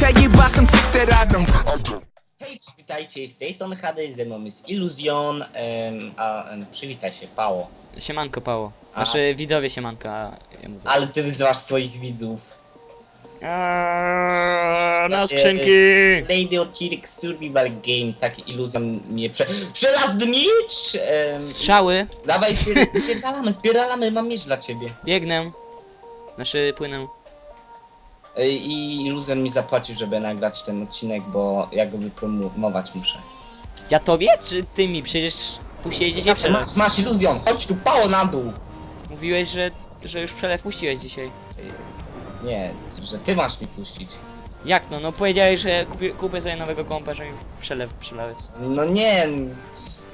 tell you about some chicks that I don't. Hej, witajcie, z tej strony HD, ze mną jest Iluzjon, em, a em, przywitaj się, Pało. Siemanko Pało. A. Znaczy widzowie siemanka. Ja mu to- Ale ty wyzywasz swoich widzów. Aaaa, Na Takie- skrzynki! Lady odcinek Survival Games, taki Iluzjon mnie prze... Żelazny miecz! Em, Strzały, dawaj, spier- spierdalamy, spierdalamy, mam miecz dla ciebie. biegnę. Znaczy płynę. E, I Iluzjon mi zapłacił, żeby nagrać ten odcinek, bo ja go wypromować muszę. Ja tobie czy ty mi? Przecież puściłeś dzisiaj Masz, przelew. masz Iluzjon, chodź tu, Pało na dół! Mówiłeś, że, że już przelew puściłeś dzisiaj. Nie, że ty masz mi puścić. Jak no? No powiedziałeś, że kupię, kupię sobie nowego kompa, że mi przelew przelałeś. No nie,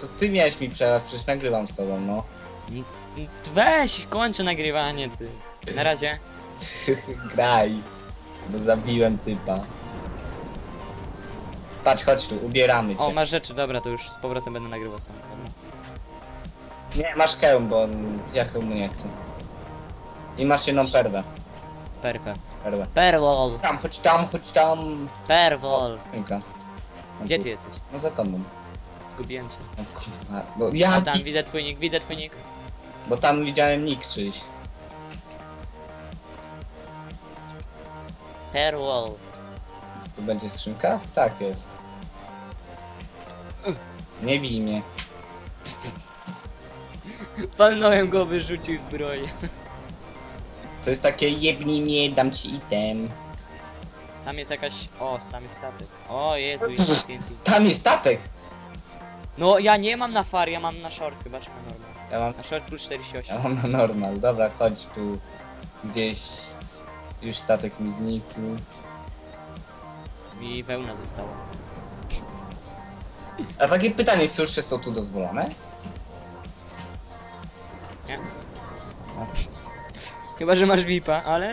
to ty miałeś mi przelać, przecież nagrywam z tobą, no. Weź, kończę nagrywanie ty. Na razie. Graj, bo zabiłem typa. Patrz, chodź tu, ubieramy cię. O, masz rzeczy, dobra, to już z powrotem będę nagrywał sam. Dobra. Nie, masz hełm, bo ja hełmu nie chcę. I masz jedną perwę. Perwę. Perwę. Perwol, Tam, chodź tam, chodź tam. perwol. Ręka. No Gdzie ty jesteś? No za tobą. Zgubiłem cię. No kurwa, bo ja, A tam widzę twój nick, widzę twój nick. bo tam widziałem nick czyjś. Perwol. Tu będzie skrzynka? Tak jest. Nie bij mnie. Palnąłem go, wyrzucił zbroję. To jest takie jebnij mnie, dam ci item. Tam jest jakaś... O, tam jest statek. O, Jezu, jest TNT. Tam jest statek! No, ja nie mam na far, ja mam na short chyba, czy na normal. Ja mam Na short plus 48. Ja mam na normal, dobra, chodź tu. Gdzieś już statek mi znikł. Mi wełna została. A takie pytanie, susze są tu dozwolone? Nie? Chyba, że masz VIPa, ale...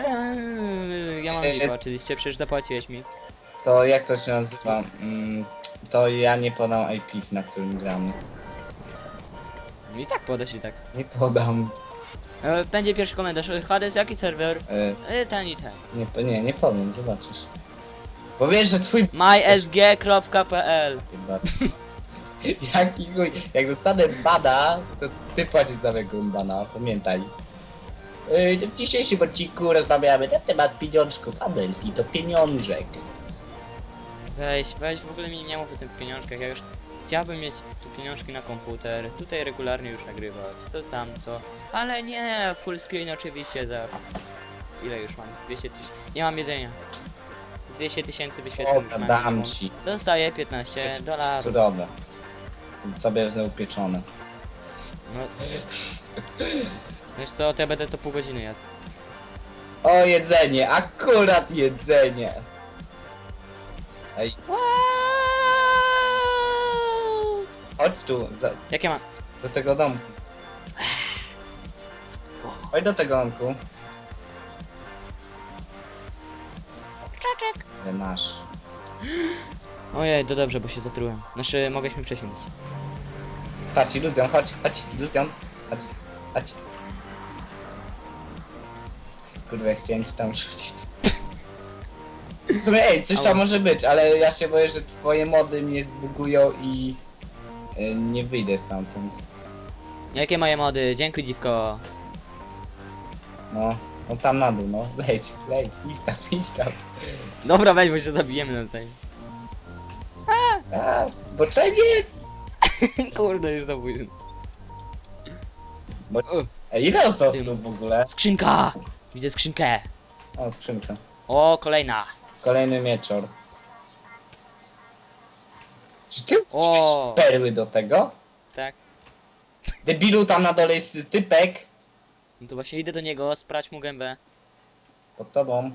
Ja mam VIPa, oczywiście, przecież zapłaciłeś mi. To jak to się nazywa? Mm, to ja nie podam IP, na którym gramy. I tak podasz i tak. Nie podam. E, Będzie pierwszy komentarz. Hades, jaki serwer? E, E, ten i ten. nie, nie, nie powiem, zobaczysz. Bo wiesz, że twój... mysg.pl Chyba. Jaki chuj, jak dostanę bana, to ty płacisz za mego bana, pamiętaj. Yy, w dzisiejszym odcinku rozmawiamy na temat pieniążków Amelki, to pieniążek. Weź, weź, w ogóle mi nie mów o tych pieniążkach, ja już chciałbym mieć tu pieniążki na komputer, tutaj regularnie już nagrywać, to tamto, ale nie, full screen oczywiście za... Ile już mam? Z 200 tysięcy... Nie mam jedzenia. Z 200 tysięcy wyświetleń już mam dam minimum. ci. Dostaję 15 dolarów. Cudowe. Sobie upieczone. No. Wiesz co, to ja będę to pół godziny jadł. O, jedzenie, akurat jedzenie. Ej, chodź tu, za, Jakie mam? do tego domku. Chodź do tego domku. Kurczaczek. Ale masz. Ojej, to dobrze, bo się zatrułem. Znaczy, mogę się przesiąść. Chodź, iluzjon, chodź, chodź, iluzjon, chodź, chodź. Kurwa, chciałem ci tam rzucić. W sumie, ej, coś tam może być, ale ja się boję, że twoje mody mnie zbugują i y, nie wyjdę stamtąd. Jakie moje mody? Dziękuję dziwko. No, no tam na dół, no, lejdź, lejdź, idź tam, idź tam. Dobra, weź, bo się zabijemy na tej. A, boczeniec! Kurde, jest za późno. Bo... Ej, ile osób w ogóle? Skrzynka! Widzę skrzynkę. O, skrzynka. O, kolejna. Kolejny mieczor. Czy ty O. perły do tego? Tak. Debilu, tam na dole jest typek. No to właśnie idę do niego, sprać mu gębę. Pod tobą.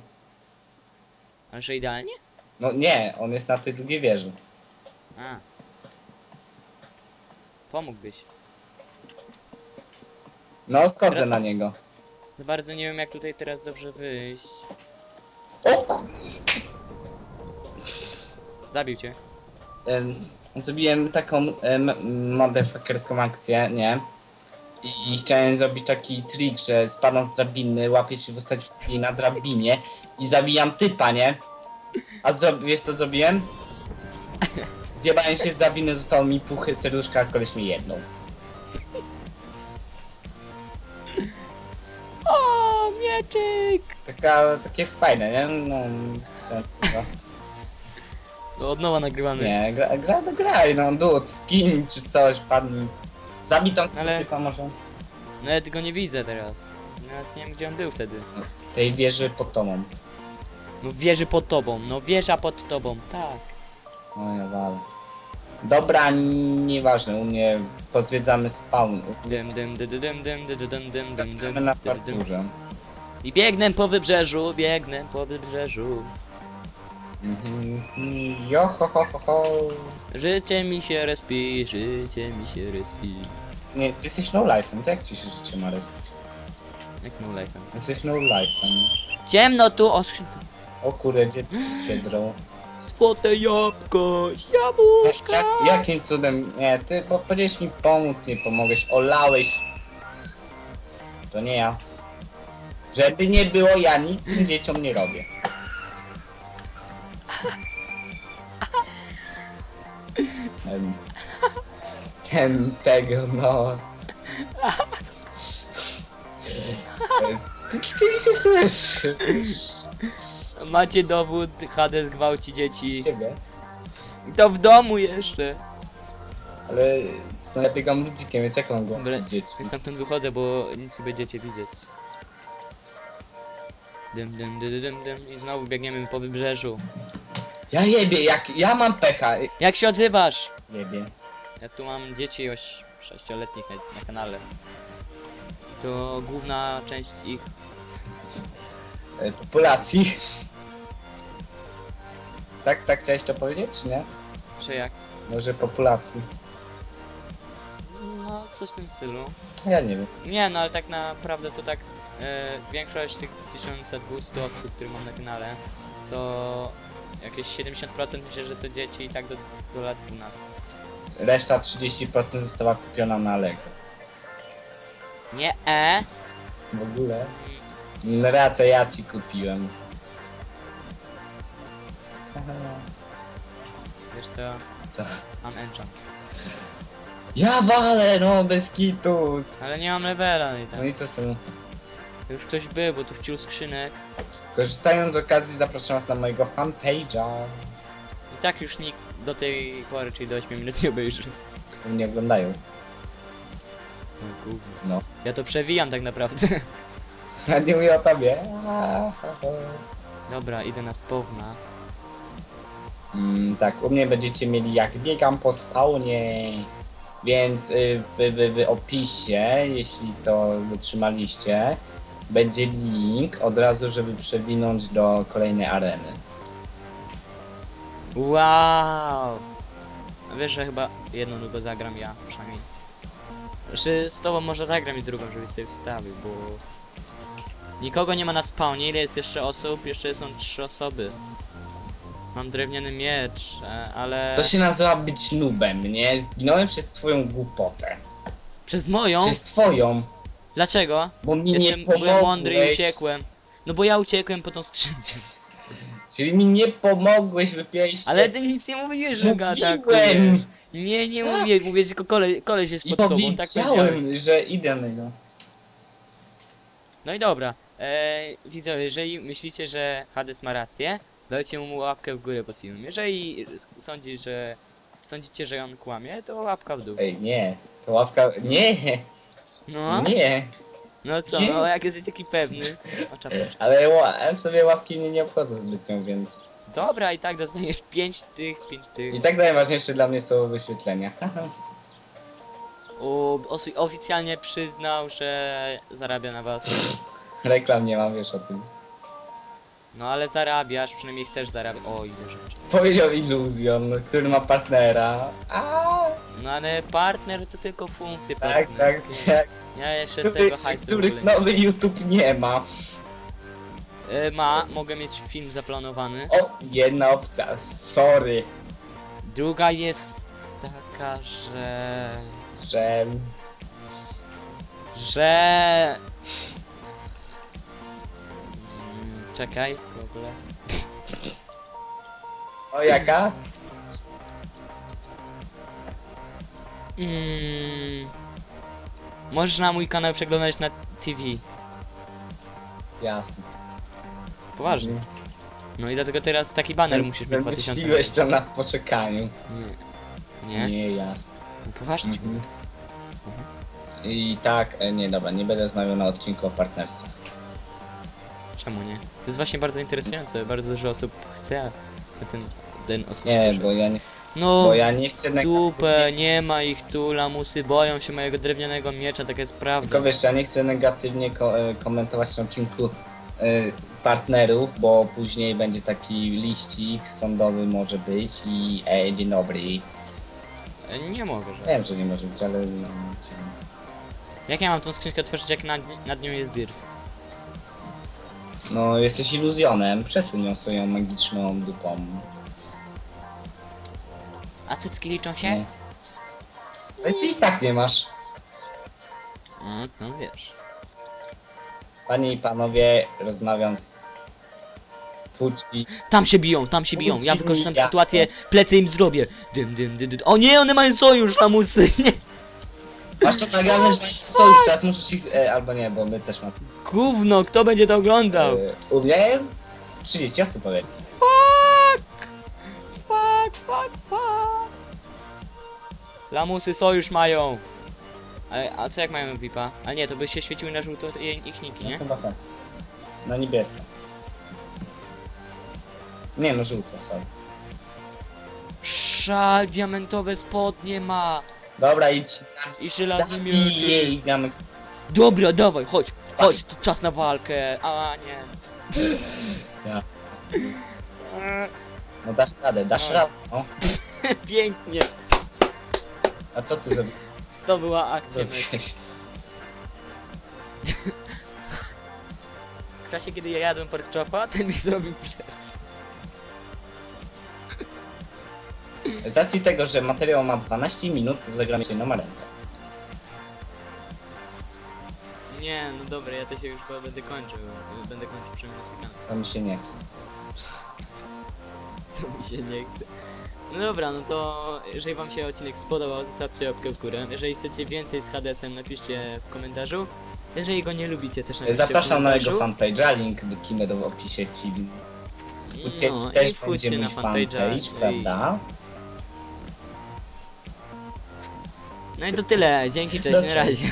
Ale że idealnie? No nie, on jest na tej drugiej wieży. A. Pomógłbyś. No, schodzę Teraz- na niego. Za bardzo nie wiem jak tutaj teraz dobrze wyjść. Zabił cię. em, Zrobiłem taką em, motherfuckerską akcję, nie? I, I chciałem zrobić taki trik, że spadam z drabiny, łapię się w ostatniej na drabinie i zabijam typa, nie? A zro- wiesz co zrobiłem? Zjebałem się z zawiny, zostało mi puchy serduszka, a koleś mi jedną. Mieczyk! Taka, takie fajne, nie? No, no. No, od nowa nagrywamy. Nie, gra, gra do graj, no, dud, skin czy coś, padnij. Zabij tą Ale- typa może. No ja tego nie widzę teraz. Nawet nie wiem gdzie on był wtedy. Tej wieży pod tobą. No wieży pod tobą, no wieża pod tobą, tak. No nie wal. Dobra, nieważne, u mnie pozwiedzamy spawn. Dym, dym, dy, dy, dym, dym, dy, dy, dym, dym, dym, dym, na dy, dy, dym. parkurze. I biegnę po wybrzeżu, biegnę po wybrzeżu. Mhm. Jo, ho, ho, ho, ho. Życie mi się respi, życie mi się respi. Nie, ty jesteś no life'em, to jak ci się życie ma respić? Jak no life'em. Jesteś no life'em. Ciemno tu, o skrzynka. O kurde, gdzie się drą? Złote jabłko, jabłuszka. jak, jakim cudem? Nie, ty powiedziałeś mi pomóc, nie pomogłeś, olałeś. To nie ja. Żeby nie było, ja nic tym dzieciom nie robię. Ten, ten tego, no. Ty, ty nie słyszysz. Macie dowód, Hades gwałci dzieci. Ciebie. I To w domu jeszcze. Ale ja biegam ludzikiem, więc jak mam go Dobra, dzieci? jak stamtąd wychodzę, bo nic nie będziecie widzieć. Dym, dym, dym, dym, dym i znowu biegniemy po wybrzeżu. Ja jebie, jak ja mam pecha. Jak się odzywasz? Jebie. Ja tu mam dzieci oś 6-letnich na, na kanale. To główna część ich. E, populacji. Tak, tak chciałeś to powiedzieć, czy nie? Czy jak? Może populacji. No, coś w tym stylu. Ja nie wiem. Nie, no ale tak naprawdę to tak. E, większość tych 1200 osób, które mam na kanale, to jakieś 70% myślę, że to dzieci i tak do, do lat 12. Reszta 30% została kupiona na Lego. Nie, e? W ogóle? No Racja, ja ci kupiłem. Wiesz co? Co? Mam enchant. Ja walę, no bez kitu. Ale nie mam levela, no i No tak. i co z tym? Już ktoś był, bo tu wciął skrzynek. Korzystając z okazji zapraszam was na mojego fanpage'a. I tak już nikt do tej pory, czyli do 8 minut nie obejrzy. Nie oglądają. No gówno. No. Ja to przewijam tak naprawdę. Ja nie mówię o tobie. Dobra, idę na spawna. Mm, tak, u mnie będziecie mieli jak biegam po spawnie. Więc y, w, w, w opisie, jeśli to wytrzymaliście, będzie link od razu, żeby przewinąć do kolejnej areny. Wow! A wiesz, że chyba jedną długo zagram ja, przynajmniej. Znaczy, z tobą może zagram i drugą, żebyś sobie wstawił, bo... Nikogo nie ma na spawnie, ile jest jeszcze osób? Jeszcze są trzy osoby. Mam drewniany miecz, e, ale... To się nazywa być nubem, nie? Zginąłem przez twoją głupotę. Przez moją? Przez twoją, Dlaczego? bo mi Jestem, nie byłem mądry i pomogłeś. uciekłem. No bo ja uciekłem po tą skrzynkę. Czyli mi nie pomogłeś, wypiłeś się. Ale ty nic nie mówiłeś, że go Mówiłem! atakujesz. Nie, nie Tak. mówię, mówię tylko kole, koleś jest I pod tobą, tak powiedziałem. powiedziałem, że idę na niego. No i dobra, eee, widzowie, jeżeli myślicie, że Hades ma rację, dajcie mu łapkę w górę pod filmem. Jeżeli sądzi, że sądzicie, że on kłamie, to łapka w dół. Ej, nie. To łapka... Nie! No, Nie! no co, no jak jesteś taki pewny. O czapeczkę. Ale ła- w sobie łapki mnie nie obchodzą zbytnio, więc... Dobra, i tak dostaniesz 5 tych, 5 tych. I tak najważniejsze dla mnie są wyświetlenia. U, osi- oficjalnie przyznał, że zarabia na was. Reklam nie mam, wiesz o tym. No ale zarabiasz, przynajmniej chcesz zarabiać. O, ile rzeczy. Powiedział Iluzjon, który ma partnera. A, No ale partner to tylko funkcje tak, tak, partnerskie. tak. Ja jeszcze z tego hajsu w których ogóle nie nowy YouTube nie ma. E, Ma, mogę mieć film zaplanowany. O, jedna opcja. Sorry, Druga jest taka, że... że... że... Mm, Czekaj, w ogóle. O jaka? Mm, możesz na mój kanał przeglądać na TV. Jasne. Poważnie. No i dlatego teraz taki banner musisz mieć 2000. Wymyśliłeś to na poczekaniu. Nie. Nie? Nie, jasne. No poważnie. ci Mhm. mówię. I tak, e, nie dobra, nie będę zmawiał na odcinku o partnerstwie. Czemu nie? To jest właśnie bardzo interesujące. Bardzo dużo osób chce ten, ten osób Nie, słyszeć. bo ja nie, No, bo ja nie chcę dupę, nie ma ich tu, lamusy boją się mojego drewnianego miecza, taka jest prawda. Tylko wiesz, ja nie chcę negatywnie ko e, komentować na odcinku e, partnerów, bo później będzie taki liścik sądowy może być i e, dzień dobry. E, Nie mogę, że. Wiem, że nie może być, ale no, chciałem. Jak ja mam tą skrzynkę otworzyć, jak nad, nad nią jest dirt? no jesteś iluzjonem, przesuń ją swoją magiczną dupą. A cycki liczą Nie. się? Ty i tak nie masz. No, skąd wiesz? Panie i panowie, rozmawiam z płci. Tam się biją, tam się biją. Ja Wrócili wykorzystam ja. sytuację, plecy im zrobię. Dym, dym, dym, dym. O nie, one mają sojusz, lamusy. Nie. Masz to nagrane, że masz sojusz, teraz musisz ich... E, albo nie, bo my też mamy. Gówno, kto będzie to oglądał? E, u mnie 30 osób powie. Lamusy sojusz mają. A, a co jak mają VIPa? A nie, to by się świeciły na żółto je- ich niki, No nie? chyba tak. Na niebiesko. Nie no, żółto, sorry. Szal, diamentowe spodnie ma. Dobra, idź. I żelazny gamek. Dobra, dawaj, chodź, chodź, to czas na walkę. A nie. Ja. No dasz radę, dasz No. radę. No. Pięknie. A co ty zrobiłeś? To była akcja. Zrobiłeś? W czasie, kiedy ja jadłem pork chopa, ten mi zrobił przerwę. Z racji tego, że materiał ma 12 minut, to zagramy się na rękę. Dobra, ja to się już chyba będę kończył. Będę kończył przynajmniej swój kanał. To mi się nie chce. To mi się nie chce. No dobra, no to jeżeli wam się odcinek spodobał, zostawcie łapkę w górę. Jeżeli chcecie więcej z Hadesem, napiszcie w komentarzu. Jeżeli go nie lubicie, też napiszcie Zapraszam w na komentarzu. jego fanpage'a, link wykinę do w opisie filmu. U Ciebie No, i też wchodźcie będzie na mój fanpage'a. fanpage, i- prawda? No i to tyle, dzięki, cześć, No, na razie.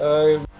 Um.